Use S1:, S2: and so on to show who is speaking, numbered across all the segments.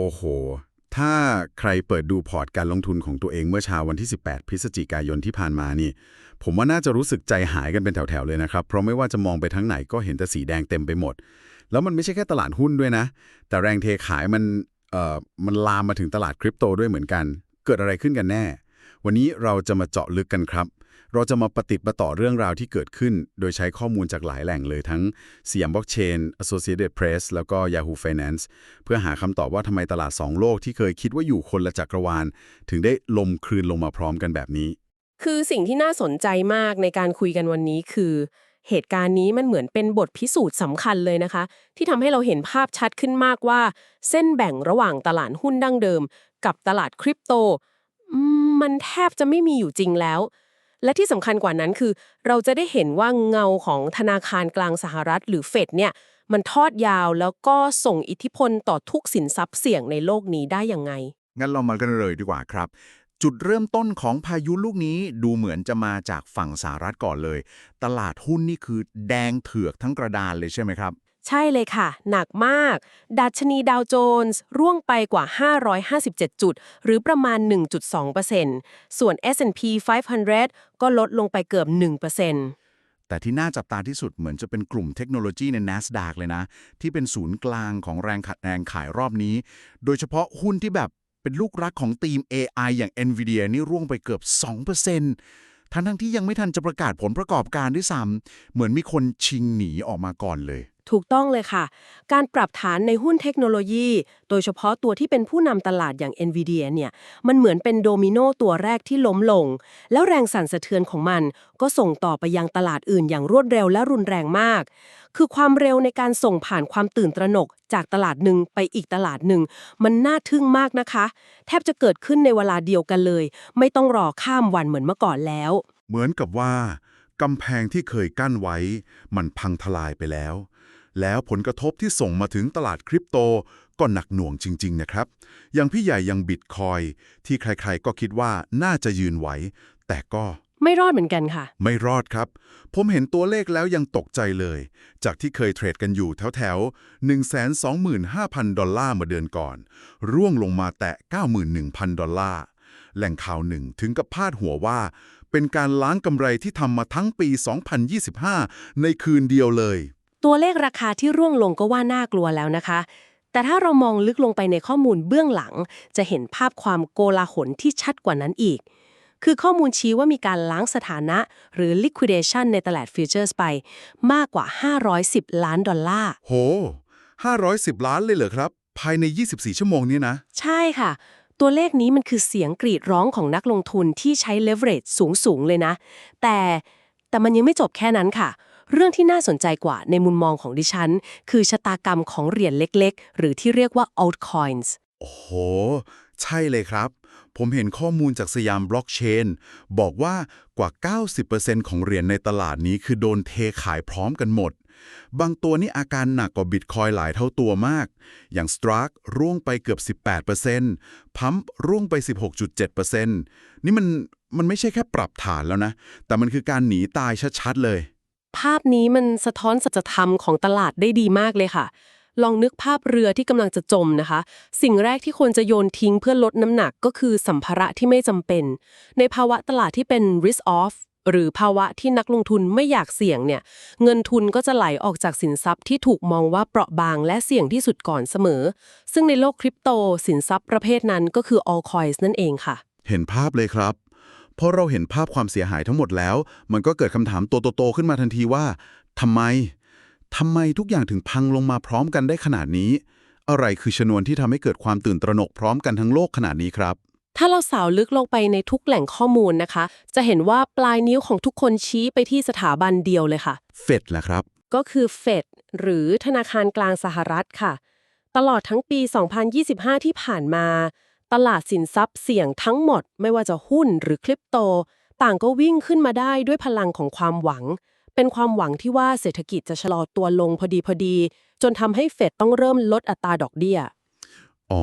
S1: โอ้โห ถ้าใครเปิดดูพอร์ตการลงทุนของตัวเองเมื่อเช้าวันที่ 18 พฤศจิกายนที่ผ่านมานี่ ผมว่าน่าจะรู้สึกใจหายกันเป็นแถวๆเลยนะครับ เพราะไม่ว่าจะมองไปทั้งไหนก็เห็นแต่สีแดงเต็มไปหมด แล้วมันไม่ใช่แค่ตลาดหุ้นด้วยนะ แต่แรงเทขายมันเอ่อมันลามมาถึงตลาดคริปโตด้วยเหมือนกัน เกิดอะไรขึ้นกันแน่ วันนี้เราจะมาเจาะลึกกันครับ เราจะมาปฏิดประต่อเรื่องราวที่เกิดขึ้น โดยใช้ข้อมูลจากหลายแหล่งเลยทั้งสยามบล็อกเชน Associated Press แล้วก็ Yahoo Finance เพื่อหาคำตอบว่าทำไมตลาด 2 โลกที่เคยคิดว่าอยู่คนละจักรวาล ถึงได้ลมคลืนลงมาพร้อมกันแบบนี้
S2: คือสิ่งที่น่าสนใจมากในการคุยกันวันนี้คือ เหตุการณ์นี้มันเหมือนเป็นบทพิสูจน์สำคัญเลยนะคะ ที่ทำให้เราเห็นภาพชัดขึ้นมากว่า เส้นแบ่งระหว่างตลาดหุ้นดั้งเดิม กับตลาดคริปโตมันแทบจะไม่มีอยู่จริงแล้ว และที่สำคัญกว่านั้นคือ เราจะได้เห็นว่าเงาของธนาคารกลางสหรัฐหรือเฟดเนี่ยมันทอดยาวแล้วก็ส่งอิทธิพลต่อทุกสินทรัพย์เสี่ยงในโลกนี้ได้ยังไง
S3: งั้นเรามากันเลยดีกว่าครับ จุดเริ่มต้นของพายุลูกนี้ดูเหมือนจะมาจากฝั่งสหรัฐก่อนเลย ตลาดหุ้นนี่คือแดงเถือกทั้งกระดานเลยใช่ไหมครับ
S2: ใช่เลยค่ะ หนักมาก ดัชนีดาวโจนส์ร่วงไปกว่า 557 จุด หรือประมาณ 1.2%ส่วน S&P 500 ก็ลดลงไปเกือบ 1%
S3: แต่ที่น่าจับตาที่สุดเหมือนจะเป็นกลุ่มเทคโนโลยีใน NASDAQ เลยนะ ที่เป็นศูนย์กลางของแรงขัดแรงขายรอบนี้ โดยเฉพาะหุ้นที่แบบเป็นลูกรักของทีม AI อย่าง NVIDIA นี่ร่วงไปเกือบ 2%ทั้งทั้งที่ยังไม่ทันจะประกาศผลประกอบการด้วยซ้ำเหมือนมีคนชิงหนีออกมาก่อนเลย
S2: ถูกต้องเลยค่ะ การปรับฐานในหุ้นเทคโนโลยี โดยเฉพาะตัวที่เป็นผู้นำตลาดอย่าง NVIDIA เนี่ย มันเหมือนเป็นโดมิโนตัวแรกที่ล้มลง แล้วแรงสั่นสะเทือนของมัน ก็ส่งต่อไปยังตลาดอื่นอย่างรวดเร็วและรุนแรงมาก คือความเร็วในการส่งผ่านความตื่นตระหนก จากตลาดหนึ่งไปอีกตลาดหนึ่ง มันน่าทึ่งมากนะคะ แทบจะเกิดขึ้นในเวลาเดียวกันเลย ไม่ต้องรอข้ามวันเหมือนเมื่อก่อนแล้ว
S1: เหมือนกับว่ากำแพงที่เคยกั้นไว้ มันพังทลายไปแล้ว แล้วผลกระทบที่ส่งมาถึงตลาดคริปโตก็หนักหน่วงจริง ๆ นะครับ อย่างพี่ใหญ่อย่างบิตคอยที่ใครๆ ก็คิดว่าน่าจะยืนไหว แต่ก็
S2: ไม่รอดเหมือนกันค่ะ
S1: ไม่รอดครับ ผมเห็นตัวเลขแล้วยังตกใจเลย จากที่เคยเทรดกันอยู่แถวแถวๆ125,000 ดอลลาร์เมื่อเดือนก่อน ร่วงลงมาแตะ 91,000 ดอลลาร์ แหล่งข่าวหนึ่งถึงกับพาดหัวว่า เป็นการล้างกำไรที่ทำมาทั้งปี 2025 ในคืนเดียวเลย
S2: ตัวเลขราคาที่ร่วงลงก็ว่าน่ากลัวแล้วนะคะ แต่ถ้าเรามองลึกลงไปในข้อมูลเบื้องหลัง จะเห็นภาพความโกลาหลที่ชัดกว่านั้นอีก คือข้อมูลชี้ว่ามีการล้างสถานะหรือ liquidation ในตลาดฟิวเจอร์สไป มากกว่า 510 ล้านดอลลาร์
S1: โห 510 ล้านเลยเหรอครับ ภายใน 24 ชั่วโมงนี้นะ
S2: ใช่ค่ะตัวเลขนี้มันคือเสียงกรีดร้องของนักลงทุนที่ใช้ leverage สูงสูง ๆ เลยนะ แต่แต่มันยังไม่จบแค่นั้นค่ะ เรื่องที่น่าสนใจกว่าในมุมมองของดิฉัน คือชะตากรรมของเหรียญเล็กๆ หรือที่เรียกว่า altcoins
S1: โอ้โห ใช่เลยครับ ผมเห็นข้อมูลจากสยามบล็อกเชน บอกว่ากว่า 90%ของเหรียญในตลาดนี้คือโดนเทขายพร้อมกันหมด บางตัวนี่อาการหนักกว่าบิตคอยหลายเท่าตัวมาก อย่าง Struck ร่วงไปเกือบ 18%พัมป์ร่วงไป 16.7%นี่มันมันไม่ใช่แค่ปรับฐานแล้วนะ แต่มันคือการหนีตายชัดๆเลย
S2: ภาพนี้มันสะท้อนสัจธรรมของตลาดได้ดีมากเลยค่ะ ลองนึกภาพเรือที่กำลังจะจมนะคะ สิ่งแรกที่ควรจะโยนทิ้งเพื่อลดน้ำหนักก็คือสัมภาระที่ไม่จำเป็น ในภาวะตลาดที่เป็น risk off หรือภาวะที่นักลงทุนไม่อยากเสี่ยงเนี่ย เงินทุนก็จะไหลออกจากสินทรัพย์ที่ถูกมองว่าเปราะบางและเสี่ยงที่สุดก่อนเสมอ ซึ่งในโลกคริปโตสินทรัพย์ประเภทนั้นก็คือ altcoins นั่นเองค่ะ
S1: เห็นภาพเลยครับ พอเราเห็นภาพความเสียหายทั้งหมดแล้ว มันก็เกิดคำถามตัวโตๆขึ้นมาทันทีว่าทำไมทำไมทุกอย่างถึงพังลงมาพร้อมกันได้ขนาดนี้ อะไรคือชนวนที่ทำให้เกิดความตื่นตระหนกพร้อมกันทั้งโลกขนาดนี้ครับ
S2: ถ้าเราสาวลึกลงไปในทุกแหล่งข้อมูลนะคะ จะเห็นว่าปลายนิ้วของทุกคนชี้ไปที่สถาบันเดียวเลยค่ะ
S1: เฟดแหละครับ
S2: ก็คือเฟดหรือธนาคารกลางสหรัฐค่ะ ตลอดทั้งปี 2025 ที่ผ่านมา ตลาดสินทรัพย์เสี่ยงทั้งหมด ไม่ว่าจะหุ้นหรือคริปโต ต่างก็วิ่งขึ้นมาได้ด้วยพลังของความหวัง เป็นความหวังที่ว่าเศรษฐกิจจะชะลอตัวลงพอดีพอดี จนทำให้เฟดต้องเริ่มลดอัตราดอกเบี้ย
S1: อ๋อ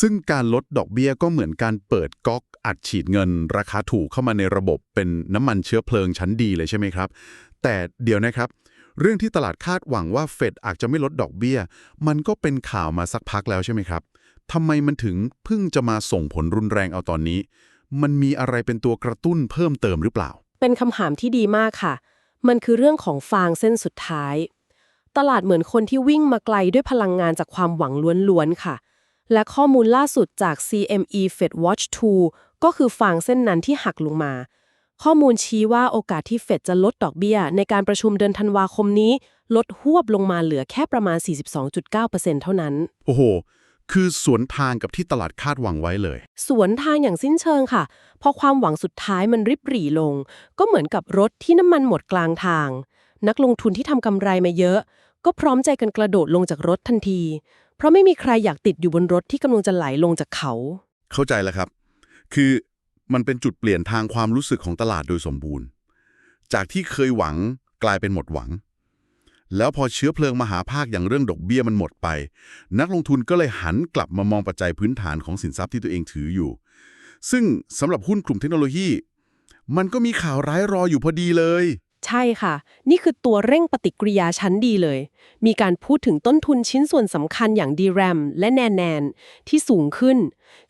S1: ซึ่งการลดดอกเบี้ยก็เหมือนการเปิดก๊อกอัดฉีดเงิน ราคาถูกเข้ามาในระบบเป็นน้ำมันเชื้อเพลิงชั้นดีเลยใช่ไหมครับ แต่เดี๋ยวนะครับเรื่องที่ตลาดคาดหวังว่าเฟดอาจจะไม่ลดดอกเบี้ย มันก็เป็นข่าวมาสักพักแล้วใช่ไหมครับ ทำไมมันถึงเพิ่งจะมาส่งผลรุนแรงเอาตอนนี้ มันมีอะไรเป็นตัวกระตุ้นเพิ่มเติมหรือเปล่า
S2: เป็นคำถามที่ดีมากค่ะ มันคือเรื่องของฟางเส้นสุดท้าย ตลาดเหมือนคนที่วิ่งมาไกลด้วยพลังงานจากความหวังล้วนๆค่ะ และข้อมูลล่าสุดจาก CME Fed Watch 2 ก็คือฟางเส้นนั้นที่หักลงมา ข้อมูลชี้ว่าโอกาสที่เฟดจะลดดอกเบี้ย ในการประชุมเดือนธันวาคมนี้ ลดหวบลงมาเหลือแค่ประมาณ 42.9%เท่านั้น
S1: โอ้โห คือสวนทางกับที่ตลาดคาดหวังไว้เลย
S2: สวนทางอย่างสิ้นเชิงค่ะ พอความหวังสุดท้ายมันริบหรี่ลง ก็เหมือนกับรถที่น้ำมันหมดกลางทาง นักลงทุนที่ทำกำไรมาเยอะ ก็พร้อมใจกันกระโดดลงจากรถทันที เพราะไม่มีใครอยากติดอยู่บนรถที่กำลังจะไหลลงจากเขา
S1: เข้าใจแล้วครับ คือมันเป็นจุดเปลี่ยนทางความรู้สึกของตลาดโดยสมบูรณ์ จากที่เคยหวังกลายเป็นหมดหวัง แล้วพอเชื้อเพลิงมหาภาคอย่างเรื่องดอกเบี้ยมันหมดไป นักลงทุนก็เลยหันกลับมามองปัจจัยพื้นฐานของสินทรัพย์ที่ตัวเองถืออยู่ ซึ่งสำหรับหุ้นกลุ่มเทคโนโลยี มันก็มีข่าวร้ายรออยู่พอดีเลย
S2: ใช่ค่ะ นี่คือตัวเร่งปฏิกิริยาชั้นดีเลย มีการพูดถึงต้นทุนชิ้นส่วนสำคัญอย่าง DRAM และแนนแนนที่สูงขึ้น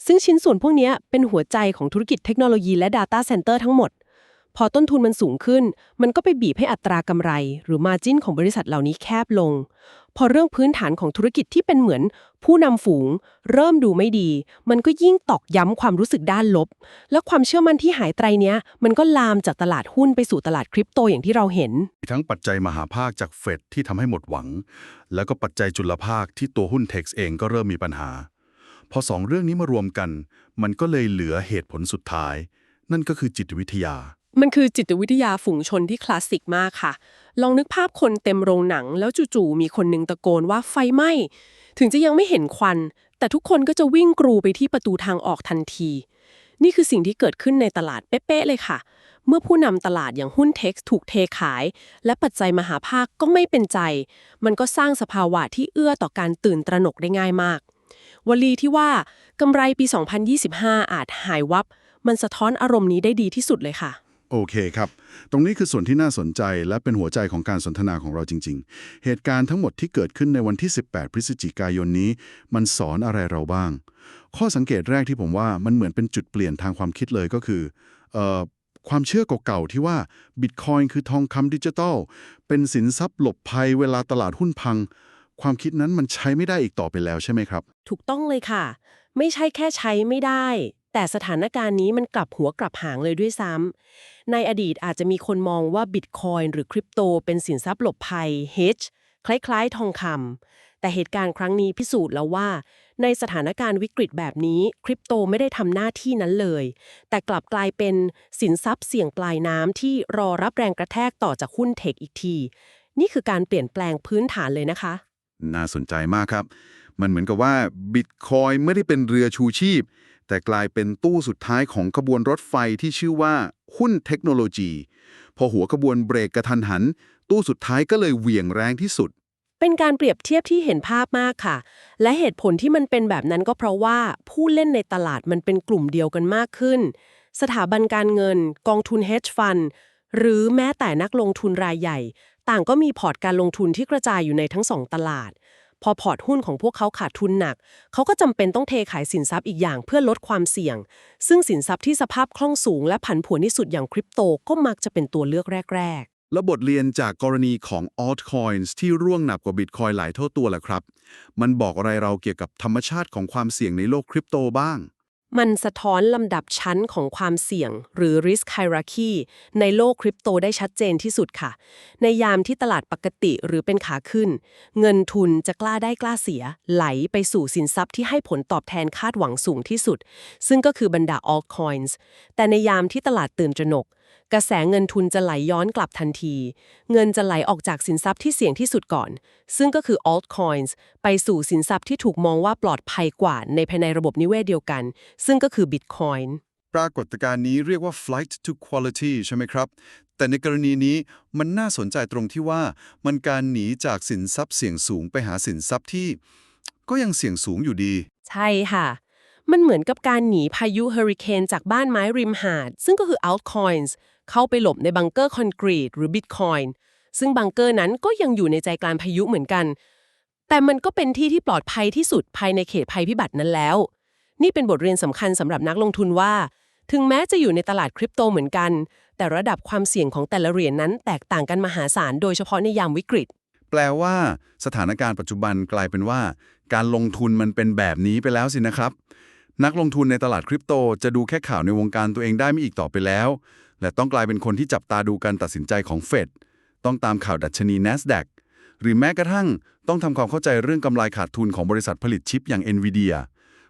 S2: ซึ่งชิ้นส่วนพวกนี้เป็นหัวใจของธุรกิจเทคโนโลยีและ Data Center ทั้งหมด พอต้นทุนมันสูงขึ้น มันก็ไปบีบให้อัตรากำไร หรือ Margin ของบริษัทเหล่านี้แคบลง พอเรื่องพื้นฐานของธุรกิจที่เป็นเหมือน ผู้นำฝูง เริ่มดูไม่ดี มันก็ยิ่งตอกย้ำความรู้สึกด้านลบ และความเชื่อมั่นที่หายไตรเนี้ย มันก็ลามจากตลาดหุ้นไปสู่ตลาดคริปโตอย่างที่เราเห็น
S1: ทั้งปัจจัยมหาภาคจากเฟดที่ทำให้หมดหวัง แล้วก็ปัจจัยจุลภาคที่ตัวหุ้นเท็กซ์เองก็เริ่มมีปัญหา พอสองเรื่องนี้มารวมกัน มันก็เลยเหลือเหตุผลสุดท้าย นั่นก็คือจิตวิทยา
S2: มันคือจิตวิทยาฝูงชนที่คลาสสิกมากค่ะ ลองนึกภาพคนเต็มโรงหนัง แล้วจู่ๆมีคนหนึงตะโกนว่าไฟไหม้ ถึงจะยังไม่เห็นควัน แต่ทุกคนก็จะวิ่งกรูไปที่ประตูทางออกทันที นี่คือสิ่งที่เกิดขึ้นในตลาดเป๊ะๆเลยค่ะ เมื่อผู้นำตลาดอย่างหุ้นเท็กซ์ถูกเทขาย และปัจจัยมหาภาคก็ไม่เป็นใจ มันก็สร้างสภาวะที่เอื้อต่อการตื่นตระหนกได้ง่ายมาก วลีที่ว่ากำไรปี 2025 อาจหายวับ มันสะท้อนอารมณ์นี้ได้ดีที่สุดเลยค่ะ
S1: โอเคครับ ตรงนี้คือส่วนที่น่าสนใจและเป็นหัวใจของการสนทนาของเราจริง ๆ เหตุการณ์ทั้งหมดที่เกิดขึ้นในวันที่ 18 พฤศจิกายนนี้ มันสอนอะไรเราบ้าง ข้อสังเกตแรกที่ผมว่ามันเหมือนเป็นจุดเปลี่ยนทางความคิดเลยก็คือออความเชื่อเก่าๆที่ว่าบิตคอยน์คือทองคำดิจิทัลเป็นสินทรัพย์หลบภัยเวลาตลาดหุ้นพัง ความคิดนั้นมันใช้ไม่ได้อีกต่อไปแล้วใช่ไหมครับ
S2: ถูกต้องเลยค่ะ ไม่ใช่แค่ใช้ไม่ได้ แต่สถานการณ์นี้มันกลับหัวกลับหางเลยด้วยซ้ำ ในอดีตอาจจะมีคนมองว่าบิตคอยน์หรือคริปโตเป็นสินทรัพย์หลบภัย hedge คล้ายๆ ทองคำ แต่เหตุการณ์ครั้งนี้พิสูจน์แล้วว่า ในสถานการณ์วิกฤตแบบนี้ คริปโตไม่ได้ทำหน้าที่นั้นเลย แต่กลับกลายเป็นสินทรัพย์เสี่ยงปลายน้ำที่รอรับแรงกระแทกต่อจากหุ้นเทคอีกที นี่คือการเปลี่ยนแปลงพื้นฐานเลยนะคะ
S1: น่าสนใจมากครับ มันเหมือนกับว่าบิตคอยไม่ได้เป็นเรือชูชีพ แต่กลายเป็นตู้สุดท้ายของขบวนรถไฟที่ชื่อว่าหุ้นเทคโนโลยี พอหัวขบวนเบรกกระทันหัน ตู้สุดท้ายก็เลยเหวี่ยงแรงที่สุด
S2: เป็นการเปรียบเทียบที่เห็นภาพมากค่ะ และเหตุผลที่มันเป็นแบบนั้นก็เพราะว่าผู้เล่นในตลาดมันเป็นกลุ่มเดียวกันมากขึ้น สถาบันการเงิน กองทุน hedge fund หรือแม้แต่นักลงทุนรายใหญ่ ต่างก็มีพอร์ตการลงทุนที่กระจายอยู่ในทั้งสองตลาด พอพอร์ตหุ้นของพวกเขาขาดทุนหนัก เขาก็จำเป็นต้องเทขายสินทรัพย์อีกอย่างเพื่อลดความเสี่ยง ซึ่งสินทรัพย์ที่สภาพคล่องสูงและผันผวนที่สุดอย่างคริปโตก็มักจะเป็นตัวเลือกแรก ๆ
S1: แล้วบทเรียนจากกรณีของ altcoins ที่ร่วงหนักกว่าบิตคอยหลายเท่าตัวแหละครับ มันบอกอะไรเราเกี่ยวกับธรรมชาติของความเสี่ยงในโลกคริปโตบ้าง
S2: มันสะท้อนลำดับชั้นของความเสี่ยง หรือ risk hierarchy ในโลกคริปโตได้ชัดเจนที่สุดค่ะ ในยามที่ตลาดปกติหรือเป็นขาขึ้น เงินทุนจะกล้าได้กล้าเสีย ไหลไปสู่สินทรัพย์ที่ให้ผลตอบแทนคาดหวังสูงที่สุด ซึ่งก็คือบรรดา altcoins แต่ในยามที่ตลาดตื่นตระหนก กระแสเงินทุนจะไหลย้อนกลับทันที เงินจะไหลออกจากสินทรัพย์ที่เสี่ยงที่สุดก่อน ซึ่งก็คือ altcoins ไปสู่สินทรัพย์ที่ถูกมองว่าปลอดภัยกว่าในภายในระบบนิเวศเดียวกัน ซึ่งก็คือ bitcoin
S4: ปรากฏการณ์นี้เรียกว่า flight to quality ใช่ไหมครับ แต่ในกรณีนี้มันน่าสนใจตรงที่ว่า มันการหนีจากสินทรัพย์เสี่ยงสูงไปหาสินทรัพย์ที่ ก็ยังเสี่ยงสูงอยู่ดี
S2: ใช่ค่ะมันเหมือนกับการหนีพายุเฮอริเคนจากบ้านไม้ริมหาด ซึ่งก็คือ altcoins เข้าไปหลบในบังเกอร์คอนกรีตหรือ Bitcoin ซึ่งบังเกอร์นั้นก็ยังอยู่ในใจกลางพายุเหมือนกัน แต่มันก็เป็นที่ที่ปลอดภัยที่สุดภายในเขตภัยพิบัตินั้นแล้ว นี่เป็นบทเรียนสำคัญสำหรับนักลงทุนว่า ถึงแม้จะอยู่ในตลาดคริปโตเหมือนกัน แต่ระดับความเสี่ยงของแต่ละเหรียญนั้นแตกต่างกันมหาศาลโดยเฉพาะในยามวิกฤต
S4: แปลว่า สถานการณ์ปัจจุบันกลายเป็นว่า การลงทุนมันเป็นแบบนี้ไปแล้วสินะครับ นักลงทุนในตลาดคริปโตจะดูแค่ข่าวในวงการตัวเองได้ไม่อีกต่อไปแล้ว และต้องกลายเป็นคนที่จับตาดูการตัดสินใจของเฟดต้องตามข่าวดัชนี NASDAQ หรือแม้กระทั่งต้องทำความเข้าใจเรื่องกำไรขาดทุนของบริษัทผลิตชิปอย่าง NVIDIA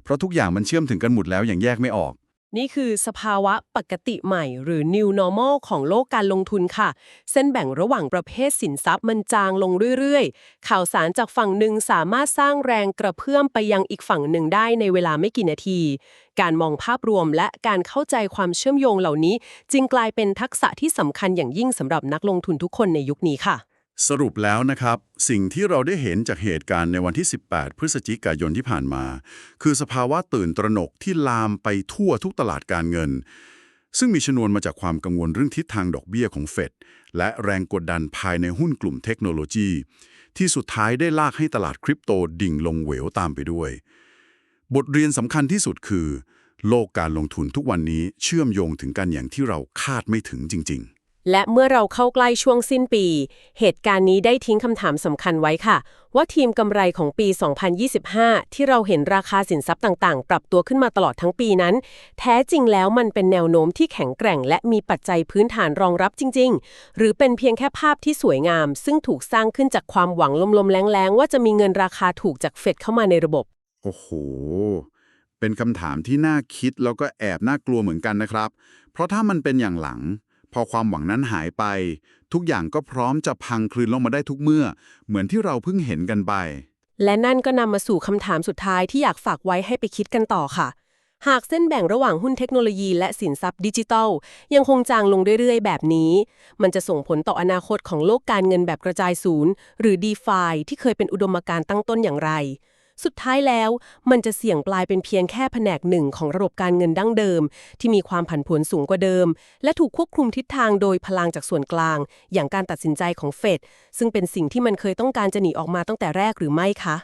S4: เพราะทุกอย่างมันเชื่อมถึงกันหมดแล้วอย่างแยกไม่ออก
S2: นี่คือสภาวะปกติใหม่ หรือ new normal ของโลกการลงทุนค่ะ เส้นแบ่งระหว่างประเภทสินทรัพย์มันจางลงเรื่อยๆ ข่าวสารจากฝั่งหนึ่งสามารถสร้างแรงกระเพื่อมไปยังอีกฝั่งหนึ่งได้ในเวลาไม่กี่นาที การมองภาพรวมและการเข้าใจความเชื่อมโยงเหล่านี้ จึงกลายเป็นทักษะที่สำคัญอย่างยิ่งสำหรับนักลงทุนทุกคนในยุคนี้ค่ะ
S1: สรุปแล้วนะครับ สิ่งที่เราได้เห็นจากเหตุการณ์ในวันที่ 18 พฤศจิกายนที่ผ่านมา คือสภาวะตื่นตระหนกที่ลามไปทั่วทุกตลาดการเงิน ซึ่งมีชนวนมาจากความกังวลเรื่องทิศทางดอกเบี้ยของเฟดและแรงกดดันภายในหุ้นกลุ่มเทคโนโลยี ที่สุดท้ายได้ลากให้ตลาดคริปโตดิ่งลงเหวตามไปด้วย บทเรียนสำคัญที่สุดคือ โลกการลงทุนทุกวันนี้เชื่อมโยงถึงกันอย่างที่เราคาดไม่ถึงจริง ๆ
S2: และเมื่อเราเข้าใกล้ช่วงสิ้นปี เหตุการณ์นี้ได้ทิ้งคำถามสำคัญไว้ค่ะ ว่าทีมกำไรของปี 2025 ที่เราเห็นราคาสินทรัพย์ต่างๆ ปรับตัวขึ้นมาตลอดทั้งปีนั้น แท้จริงแล้วมันเป็นแนวโน้มที่แข็งแกร่ง และมีปัจจัยพื้นฐานรองรับจริง ๆ หรือเป็นเพียงแค่ภาพที่สวยงาม ซึ่งถูกสร้างขึ้นจากความหวังลมๆแรงๆว่าจะมีเงินราคาถูกจากเฟดเข้ามาในระบบ
S1: โอ้โหเป็นคำถามที่น่าคิดแล้วก็แอบน่ากลัวเหมือนกันนะครับ เพราะถ้ามันเป็นอย่างหลัง อความหวังนั้นหายไป ทุกอย่างก็พร้อมจะพังคลืนลงมาได้ทุกเมื่อ เหมือนที่เราเพิ่งเห็นกันไป
S2: และนั่นก็นำมาสู่คำถามสุดท้ายที่อยากฝากไว้ให้ไปคิดกันต่อค่ะ หากเส้นแบ่งระหว่างหุ้นเทคโนโลยีและสินทรัพย์ดิจิทัล ยังคงจางลงเรื่อย ๆ แบบนี้ มันจะส่งผลต่ออนาคตของโลกการเงินแบบกระจายศูนย์ หรือ d e f i ที่เคยเป็นอุดมการณ์ตั้งต้นอย่างไร สุดท้ายแล้ว มันจะเสี่ยงกลายเป็นเพียงแค่แผนกหนึ่งของระบบการเงินดั้งเดิม ที่มีความผันผวนสูงกว่าเดิม และถูกควบคุมทิศทางโดยพลังจากส่วนกลาง อย่างการตัดสินใจของเฟดซึ่งเป็นสิ่งที่มันเคยต้องการจะหนีออกมาตั้งแต่แรกหรือไม่คะ